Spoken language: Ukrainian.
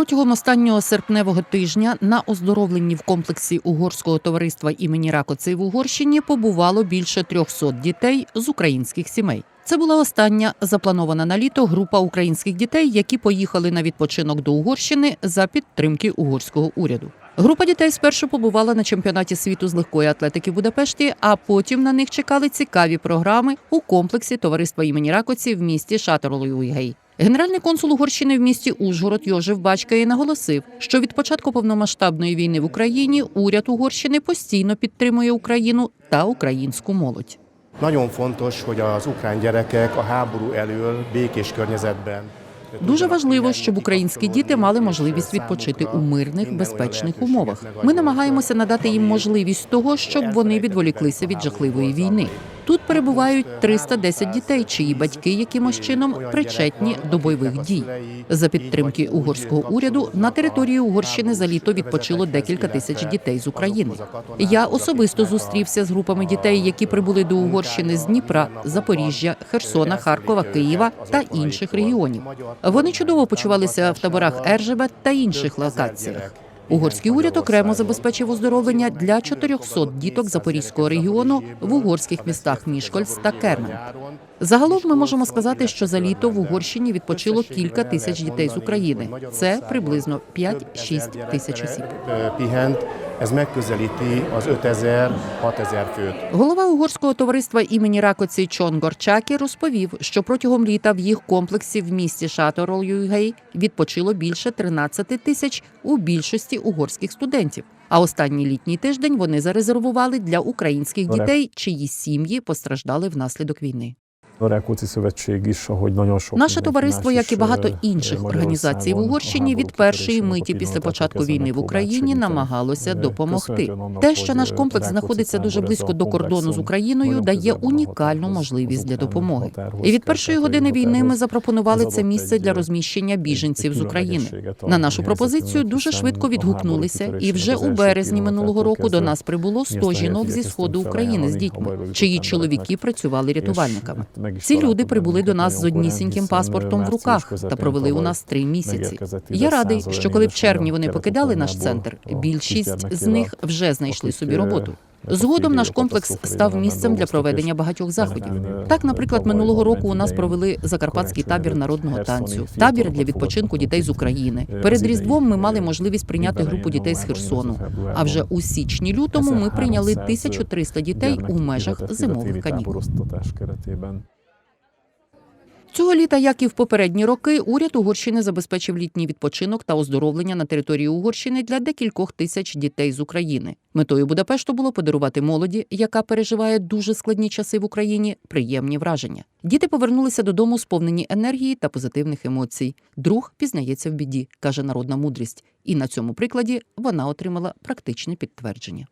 Протягом останнього серпневого тижня на оздоровленні в комплексі угорського товариства імені Ракоци в Угорщині побувало більше 300 дітей з українських сімей. Це була остання запланована на літо група українських дітей, які поїхали на відпочинок до Угорщини за підтримки угорського уряду. Група дітей спершу побувала на чемпіонаті світу з легкої атлетики в Будапешті, а потім на них чекали цікаві програми у комплексі товариства імені Ракоці в місті Шатерлуйгей. Генеральний консул Угорщини в місті Ужгород Йожев Бачкає наголосив, що від початку повномасштабної війни в Україні уряд Угорщини постійно підтримує Україну та українську молодь. Дуже важливо, щоб українські діти мали можливість відпочити у мирних, безпечних умовах. Ми намагаємося надати їм можливість того, щоб вони відволіклися від жахливої війни. Тут перебувають 310 дітей, чиї батьки якимось чином причетні до бойових дій. За підтримки угорського уряду на території Угорщини за літо відпочило декілька тисяч дітей з України. Я особисто зустрівся з групами дітей, які прибули до Угорщини з Дніпра, Запоріжжя, Херсона, Харкова, Києва та інших регіонів. Вони чудово почувалися в таборах Ержебет та інших локаціях. Угорський уряд окремо забезпечив оздоровлення для 400 діток Запорізького регіону в угорських містах Мішкольц та Кермен. Загалом ми можемо сказати, що за літо в Угорщині відпочило кілька тисяч дітей з України. Це приблизно 5-6 тисяч осіб. Ez megközelíti az 5000-6000 főt. Голова угорського товариства імені Ракоці Чон Горчакі розповів, що протягом літа в їх комплексі в місті Шаторол-Юйгей відпочило більше 13 тисяч у більшості угорських студентів. А останній літній тиждень вони зарезервували для українських дітей, чиї сім'ї постраждали внаслідок війни. Rákóczi Szövetség is, ahogy nagyon sok Наше товариство, як і багато е, інших організацій в Угорщині, від першої миті після початку війни в Україні намагалося Е, допомогти. Те, що наш комплекс знаходиться дуже близько до кордону з Україною, дає унікальну можливість для допомоги. І від першої години війни ми запропонували це місце для розміщення біженців з України. На нашу пропозицію дуже швидко відгукнулися, і вже у березні минулого року до нас прибуло 100 жінок зі сходу України з дітьми, чиї чоловіки працювали рятувальниками. Ці люди прибули до нас з однісіньким паспортом в руках та провели у нас три місяці. Я радий, що коли в червні вони покидали наш центр, більшість з них вже знайшли собі роботу. Згодом наш комплекс став місцем для проведення багатьох заходів. Так, наприклад, минулого року у нас провели закарпатський табір народного танцю, табір для відпочинку дітей з України. Перед різдвом ми мали можливість прийняти групу дітей з Херсону. А вже у січні-лютому ми прийняли 1300 дітей у межах зимових канікул. Цього літа, як і в попередні роки, уряд Угорщини забезпечив літній відпочинок та оздоровлення на території Угорщини для декількох тисяч дітей з України. Метою Будапешту було подарувати молоді, яка переживає дуже складні часи в Україні, приємні враження. Діти повернулися додому сповнені енергії та позитивних емоцій. Друг пізнається в біді, каже народна мудрість, і на цьому прикладі вона отримала практичне підтвердження.